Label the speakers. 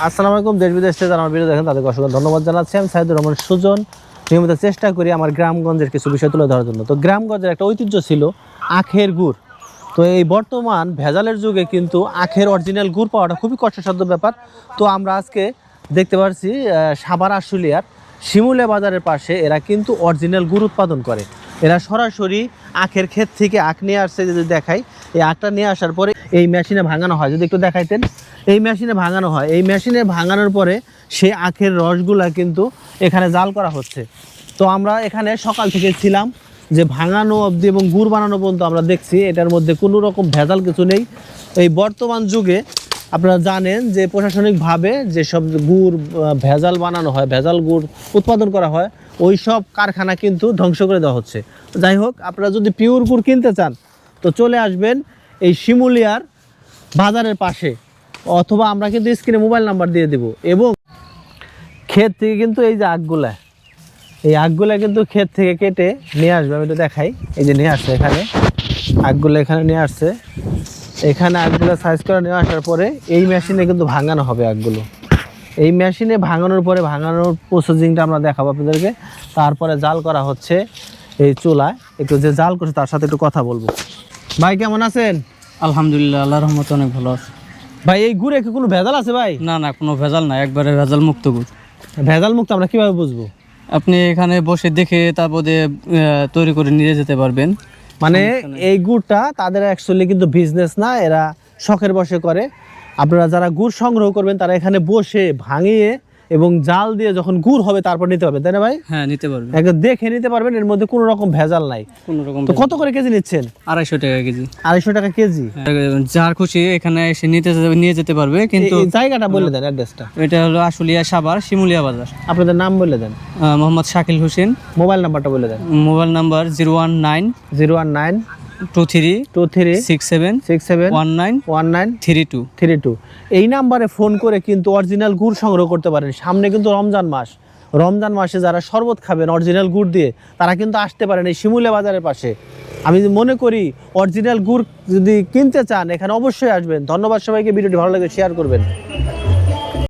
Speaker 1: আসসালামু আলাইকুম, দেশ বিদেশ থেকে আমার ভিডিও দেখেন, তাদেরকে অসংখ্য ধন্যবাদ জানাচ্ছি। আমি সাইদুর রহমান সুজন। নিয়মিত চেষ্টা করি আমার গ্রামগঞ্জের কিছু বিষয় তুলে ধরার জন্য। তো গ্রামগঞ্জের একটা ঐতিহ্য ছিল আখের গুড়। তো এই বর্তমান ভেজালের যুগে কিন্তু আখের অরিজিনাল গুড় পাওয়াটা খুবই কষ্টসাধ্য ব্যাপার। তো আমরা আজকে দেখতে পাচ্ছি সাবার আশুলিয়ার শিমুলে বাজারের পাশে এরা কিন্তু অরিজিনাল গুড় উৎপাদন করে। এরা সরাসরি আখের ক্ষেত থেকে আখ নিয়ে আসছে, যদি দেখাই। এই আখটা নিয়ে আসার পরে এই মেশিনে ভাঙানো হয়। যদি একটু দেখাইতেন। এই মেশিনে ভাঙানো হয়। এই মেশিনে ভাঙানোর পরে সেই আখের রসগুলা কিন্তু এখানে জাল করা হচ্ছে। তো আমরা এখানে সকাল থেকে ছিলাম যে ভাঙানো অবধি এবং গুড় বানানো পর্যন্ত আমরা দেখছি। এটার মধ্যে কোনো রকম ভেজাল কিছু নেই। এই বর্তমান যুগে আপনারা জানেন যে প্রশাসনিকভাবে যেসব গুড় ভেজাল বানানো হয়, ভেজাল গুড় উৎপাদন করা হয়, ওই সব কারখানা কিন্তু ধ্বংস করে দেওয়া হচ্ছে। যাই হোক, আপনারা যদি পিওর গুড় কিনতে চান, তো চলে আসবেন এই শিমুলিয়ার বাজারের পাশে। অথবা আমরা কিন্তু স্ক্রিনে মোবাইল নাম্বার দিয়ে দেব। এবং ক্ষেত থেকে কিন্তু এই যে আগগুলা এই আগগুলা কিন্তু ক্ষেত থেকে কেটে নিয়ে আসবে। আমি একটু দেখাই। এই যে নিয়ে আসছে এখানে। আগগুলো এখানে নিয়ে আসছে। এখানে আগগুলো সাইজ করে নিয়ে আসার পরে এই মেশিনে কিন্তু ভাঙানো হবে আগগুলো এই মেশিনে ভাঙানোর পরে ভাঙানোর প্রসেসিংটা আমরা দেখাবো আপনাদেরকে। তারপরে জাল করা হচ্ছে এই চুলায়। একটু যে জাল করছে তার সাথে একটু কথা বলব। ভাই, কেমন আছেন?
Speaker 2: আলহামদুলিল্লাহ আল্লাহ রহমত অনেক ভালো আছে।
Speaker 1: ভাই এই গুড়ে কি কোনো ভেজাল আছে ভাই?
Speaker 2: না না কোনো ভেজাল নাই একবারে ভেজাল মুক্ত গুড়।
Speaker 1: ভেজাল মুক্ত আমরা কীভাবে বুঝব?
Speaker 2: আপনি এখানে বসে দেখে তারপরে তৈরি করে নিয়ে যেতে পারবেন।
Speaker 1: মানে এই গুড়টা তাদের অ্যাকচুয়ালি কিন্তু বিজনেস না এরা শখের বসে করে। আপনারা যারা গুড় সংগ্রহ করবেন তারা এখানে বসে ভাঙিয়ে এবং জাল দিয়ে যখন গুড় হবে তারপর নিতে পারবেন তাই না ভাই?
Speaker 2: হ্যাঁ নিতে পারবেন।
Speaker 1: একদম দেখে নিতে পারবেন এর মধ্যে কোনো রকম ভেজাল নাই।
Speaker 2: কোনো রকম
Speaker 1: তো কত করে কেজি নিচ্ছেন?
Speaker 2: আড়াইশো টাকা কেজি।
Speaker 1: আড়াইশো টাকা কেজি?
Speaker 2: হ্যাঁ, যার খুশি এখানে এসে নিতে নিয়ে যেতে পারবে কিন্তু
Speaker 1: এই জায়গাটা বলে দেন অ্যাড্রেসটা।
Speaker 2: এটা হলো আশুলিয়া সাভার শিমুলিয়া বাজার।
Speaker 1: আপনাদের নাম বলে দেন।
Speaker 2: মোহাম্মদ শাকিল হোসেন।
Speaker 1: মোবাইল নাম্বারটা বলে দেন।
Speaker 2: Mobile number zero one nine
Speaker 1: zero one nine
Speaker 2: two three
Speaker 1: two three
Speaker 2: six seven
Speaker 1: six seven
Speaker 2: one nine
Speaker 1: one nine
Speaker 2: three two
Speaker 1: three two এই নাম্বারে ফোন করে কিন্তু অরিজিনাল গুড় সংগ্রহ করতে পারেন। সামনে কিন্তু রমজান মাস। রমজান মাসে যারা শরবত খাবেন অরিজিনাল গুড় দিয়ে তারা কিন্তু আসতে পারেন এই শিমুলে বাজারের পাশে। আমি মনে করি অরিজিনাল গুড় যদি কিনতে চান এখানে অবশ্যই আসবেন। ধন্যবাদ সবাইকে ভিডিওটি ভালো লাগে শেয়ার করবেন।